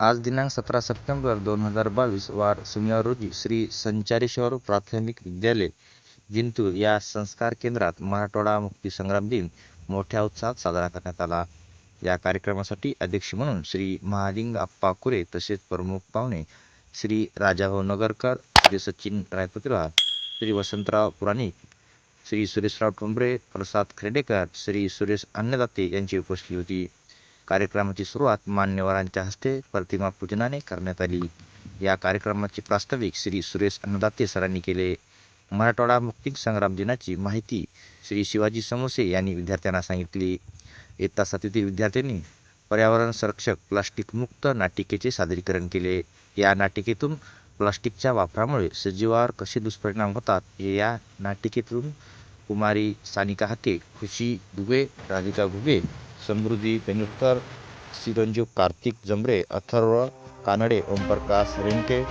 आज दिनांक सतरा सप्टेंबर दोन हजार बावीस वार सोमवार रोजी श्री संचारेश्वर प्राथमिक विद्यालय जिंतूर या संस्कार केंद्रात मराठवाडा मुक्तीसंग्राम दिन मोठ्या उत्साहात साजरा करण्यात आला. या कार्यक्रमासाठी अध्यक्ष म्हणून श्री महालिंग अप्पा कुरे तसेच प्रमुख पाहुणे श्री राजाभाऊ नगरकर श्री सचिन रायपत्रिवार श्री वसंतराव पुराणिक श्री सुरेशराव टोंबरे प्रसाद खेडेकर श्री सुरेश अन्नदाते यांची उपस्थिती होती. कार्यक्रमाची सुरुवात मान्यवरांच्या हस्ते प्रतिमा पूजनाने करण्यात आली. या कार्यक्रमाचे प्रास्ताविक श्री सुरेश अन्नदाते सरांनी केले. मराठवाडा मुक्ती संग्राम दिनाची माहिती श्री शिवाजी समोसे यांनी विद्यार्थ्यांना सांगितली. इयत्ता सातवीतील विद्यार्थ्यांनी पर्यावरण संरक्षक प्लास्टिक मुक्त नाटिकेचे सादरीकरण केले. या नाटिकेतून प्लास्टिकच्या वापरामुळे सजीवावर कसे दुष्परिणाम होतात हे या नाटिकेतून कुमारी सानिका हाके खुशी दुबे राधिका घुगे समृद्धी पेनुटकर चिरंजीव कार्तिक जंबरे अथर्व कानडे ओमप्रकाश रेंके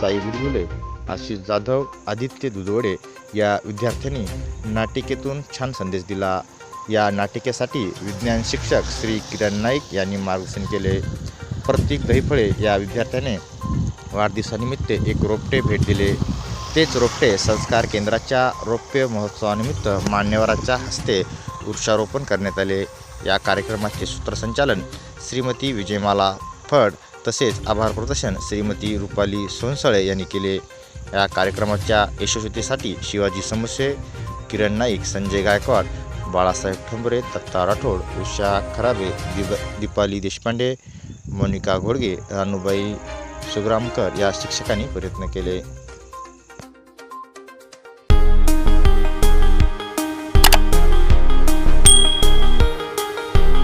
साई गुडगुले आशिष जाधव आदित्य दुधवडे या विद्यार्थ्यांनी नाटिकेतून छान संदेश दिला. या नाटिकेसाठी विज्ञान शिक्षक श्री किरण नाईक यांनी मार्गदर्शन केले. प्रत्येक दहीफळे या विद्यार्थ्याने वाढदिवसानिमित्त एक रोपटे भेट दिले. तेच रोपटे संस्कार केंद्राच्या रौप्य महोत्सवानिमित्त मान्यवरांच्या हस्ते वृक्षारोपण करण्यात आले. या कार्यक्रमाचे सूत्रसंचालन श्रीमती विजयमाला फड तसेच आभार प्रदर्शन श्रीमती रुपाली सोनसळे यांनी केले. या कार्यक्रमाच्या यशस्वीतेसाठी शिवाजी समोसे किरण नाईक संजय गायकवाड बाळासाहेब ठोंबरे दत्ता राठोड उषा खराबे दिब दीपाली देशपांडे मोनिका घोडगे रानूबाई सुग्रामकर या शिक्षकांनी प्रयत्न केले.